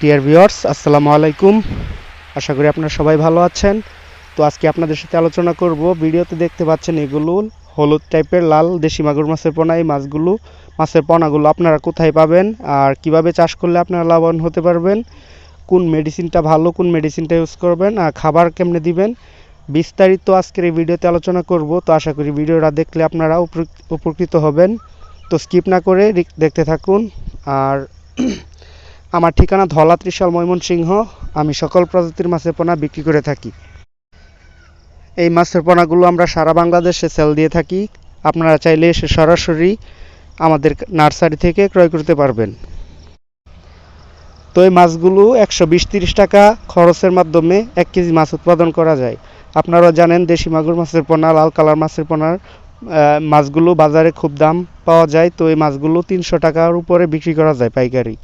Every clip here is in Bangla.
ডিয়ার ভিউয়ার্স আসসালামু আলাইকুম। আশা করি আপনারা সবাই ভালো আছেন। তো আজকে আপনাদের সাথে আলোচনা করব। ভিডিওতে দেখতে পাচ্ছেন এগুলো হলুদ টাইপের, লাল, দেশি মাগুর মাছের পোনা। এই মাছগুলো, মাছের পোনাগুলো আপনারা কোথায় পাবেন আর কীভাবে চাষ করলে আপনারা লাভবান হতে পারবেন? কোন মেডিসিনটা ভালো, কোন মেডিসিনটা ইউজ করবেন আর খাবার কেমনে দিবেন? বিস্তারিত আজকের এই ভিডিওতে আলোচনা করব। তো আশা করি ভিডিওটা দেখলে আপনারা উপকৃ- উপকৃত হবেন। তো স্কিপ না করে দেখতে থাকুন। আর আমার ঠিকানা ধলা ত্রিশাল ময়মনসিংহ। আমি সকল প্রজাতির মাছের পোনা বিক্রি করে থাকি। এই মাছের পোনাগুলো আমরা সারা বাংলাদেশে সেল দিয়ে থাকি। আপনারা চাইলে এসে সরাসরি আমাদের নার্সারি থেকে ক্রয় করতে পারবেন। তো এই মাছগুলো একশো বিশ তিরিশ টাকা খরচের মাধ্যমে এক কেজি মাছ উৎপাদন করা যায়। আপনারা জানেন দেশি মাগুর মাছের পোনা, লাল কালার মাছের পোনার মাছগুলো বাজারে খুব দাম পাওয়া যায়। তো এই মাছগুলো তিনশো টাকার উপরে বিক্রি করা যায় পাইকারি।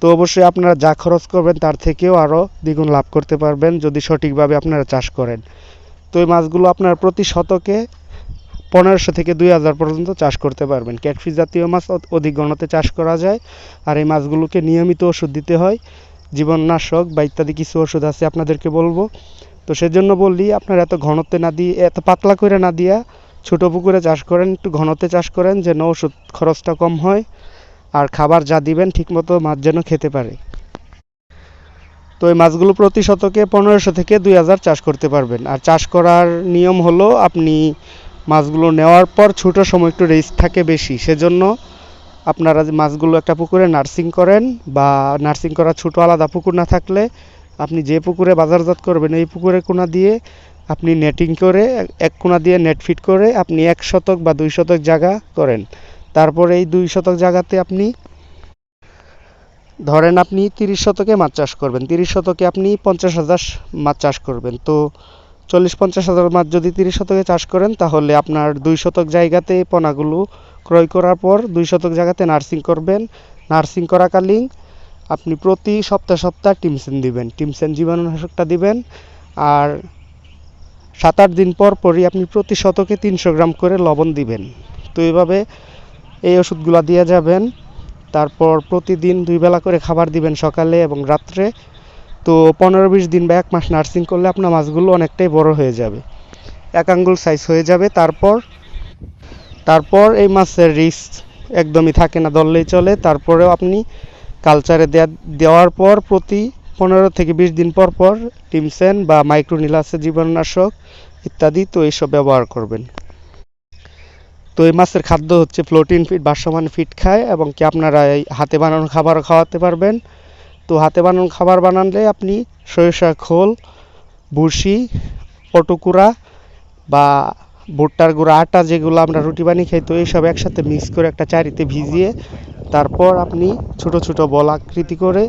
তো অবশ্যই আপনারা যা খরচ করবেন তার থেকেও আরও দ্বিগুণ লাভ করতে পারবেন যদি সঠিকভাবে আপনারা চাষ করেন। তো এই মাছগুলো আপনার প্রতি শতকে পনেরোশো থেকে দুই হাজার পর্যন্ত চাষ করতে পারবেন। ক্যাটফিস জাতীয় মাছ অধিক গণতে চাষ করা যায় আর এই মাছগুলোকে নিয়মিত ওষুধ দিতে হয়, জীবননাশক বা ইত্যাদি কিছু ওষুধ আছে আপনাদেরকে বলব। তো সেজন্য বললি আপনারা এত ঘনত্বে না দিয়ে, এত পাতলা করে না দিয়া ছোটো পুকুরে চাষ করেন, একটু ঘনতে চাষ করেন যেন ওষুধ খরচটা কম হয়। আর খাবার যা দিবেন ঠিকমতো মাছ যেন খেতে পারে। তো এই মাছগুলো প্রতি শতকে পনেরোশো থেকে দুই হাজার চাষ করতে পারবেন। আর চাষ করার নিয়ম হলো আপনি মাছগুলো নেওয়ার পর ছোটো সময় একটু রেস্ট থাকে বেশি। সেজন্য আপনারা যে মাছগুলো একটা পুকুরে নার্সিং করেন বা নার্সিং করার ছোট আলাদা পুকুর না থাকলে আপনি যে পুকুরে বাজারজাত করবেন এই পুকুরে কোনা দিয়ে আপনি নেটিং করে এক- কোনা দিয়ে নেট ফিট করে আপনি এক শতক বা দুই শতক জায়গা করেন। তারপরে এই দুই শতক জায়গাতে আপনি, ধরেন আপনি তিরিশ শতকে মাছ চাষ করবেন, তিরিশ শতকে আপনি পঞ্চাশ হাজার মাছ চাষ করবেন। তো চল্লিশ পঞ্চাশ হাজার মাছ যদি তিরিশ শতকে চাষ করেন, তাহলে আপনার দুই শতক জায়গাতে পোনাগুলো ক্রয় করার পর দুই শতক জায়গাতে নার্সিং করবেন। নার্সিং করাকালীন আপনি প্রতি সপ্তাহ সপ্তাহ টিমসেন দিবেন, টিমসেন জীবাণুনাশকটা দিবেন। আর সাত আট দিন পর পরই আপনি প্রতি শতকে তিনশো গ্রাম করে লবণ দিবেন। তো এইভাবে এই ওষুধগুলো দিয়ে যাবেন, তারপর প্রতিদিন দুই বেলা করে খাবার দিবেন সকালে এবং রাত্রে। তো পনেরো বিশ দিন বা এক মাস নার্সিং করলে আপনার মাছগুলো অনেকটাই বড় হয়ে যাবে, এক আঙ্গুল সাইজ হয়ে যাবে। তারপর তারপর এই মাছের রিস্ক একদমই থাকে না, ধরলেই চলে। তারপরেও আপনি কালচারে দেওয়ার পর প্রতি পনেরো থেকে বিশ দিন পর পর টিমসেন বা মাইক্রোনিলাসের জীবাণুনাশক ইত্যাদি তো এইসব ব্যবহার করবেন। তো এই মাছের খাদ্য হচ্ছে প্রোটিন ফিট ভাসমান ফিট খায় এবং কি আপনারা এই হাতে বানানো খাবারও খাওয়াতে পারবেন। তো হাতে বানানো খাবার বানালে আপনি সরিষা খোল, ভুসি পটুকুড়া বা ভুট্টার গুঁড়া, আটা যেগুলো আমরা রুটি বানিয়ে খাই, তো এইসব একসাথে মিক্স করে একটা চারিতে ভিজিয়ে তারপর আপনি ছোট ছোট বল আকৃতি করে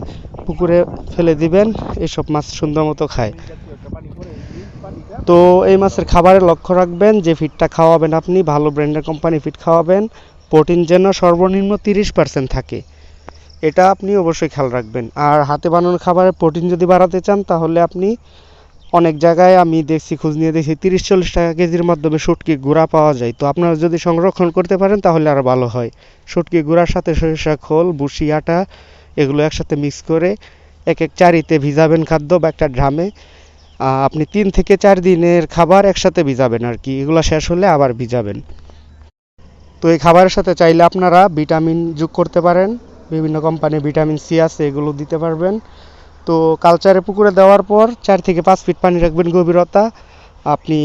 পুকুরে ফেলে দিবেন এইসব মাছ সুন্দর মতো খায়। তো এই মাছের খাবারে লক্ষ্য রাখবেন, যে ফিডটা খাওয়াবেন আপনি, ভালো ব্র্যান্ডের কোম্পানি ফিড খাওয়াবেন প্রোটিন যেন সর্বনিম্ন তিরিশ পার্সেন্ট থাকে। এটা আপনি অবশ্যই খেয়াল রাখবেন। আর হাতে বানানো খাবারে প্রোটিন যদি বাড়াতে চান, তাহলে আপনি অনেক জায়গায় আমি দেখছি, খোঁজ নিয়ে দেখছি, তিরিশ চল্লিশ টাকা কেজির মাধ্যমে শুটকি গুঁড়া পাওয়া যায়। তো আপনারা যদি সংরক্ষণ করতে পারেন, তাহলে আরও ভালো হয়। শুটকি গুঁড়ার সাথে সরিষা, খোল বুসি আটা, এগুলো একসাথে মিক্স করে এক এক চারিতে ভিজাবেন খাদ্য বা একটা ড্রামে। আপনি তিন থেকে চার দিনের খাবার একসাথে ভিজাবেন আর কি। এগুলো শেষ হলে আবার ভিজাবেন। তো এই খাবারের সাথে চাইলে আপনারা ভিটামিন যোগ করতে পারেন। বিভিন্ন কোম্পানির ভিটামিন সি আছে, এগুলো দিতে পারবেন। তো কালচারে পুকুরে দেওয়ার পর চার থেকে পাঁচ ফিট পানি রাখবেন গভীরতা। আপনি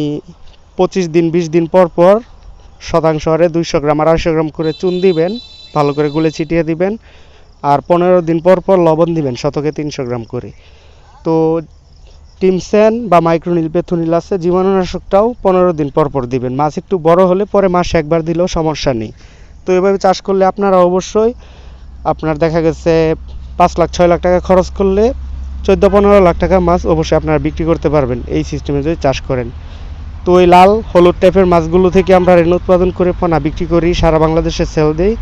পঁচিশ দিন, বিশ দিন পর পর শতাংশ হারে দুইশো গ্রাম, আড়াইশো গ্রাম করে চুন দিবেন, ভালো করে গুলে ছিটিয়ে দিবেন। আর পনেরো দিন পর পর লবণ দিবেন, শতকে তিনশো গ্রাম করে। তো টিমসেন বা মাইক্রোনিল পেথুনিল আছে, জীবাণুনাশকটাও পনেরো দিন পর পর দিবেন। মাছ একটু বড় হলে পরে মাসে একবার দিলেও সমস্যা নেই। তো এভাবে চাষ করলে আপনারা অবশ্যই আপনার দেখা গেছে পাঁচ লাখ, ছয় লাখ টাকা খরচ করলে চোদ্দ, পনেরো লাখ টাকা মাছ অবশ্যই আপনারা বিক্রি করতে পারবেন এই সিস্টেমে যদি চাষ করেন। তো ওই লাল, হলুদ টাইপের মাছগুলো থেকে আমরা রেণু উৎপাদন করে পোনা বিক্রি করি, সারা বাংলাদেশে সেল দেই।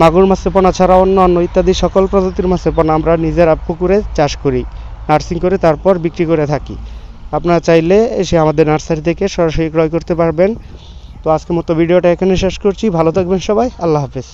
মাগুর মাছের পোনা ছাড়া অন্য অন্য ইত্যাদি সকল প্রজাতির মাছের পোনা আমরা নিজেরা পুকুরে চাষ করি। নার্সিং করে তারপর বিক্রি করে থাকি। আপনারা চাইলে এসে আমাদের নার্সারি থেকে সরাসরি ক্রয় করতে পারবেন। তো আজকের মতো ভিডিওটা এখানে শেষ করছি। ভালো থাকবেন সবাই। আল্লাহ হাফেজ।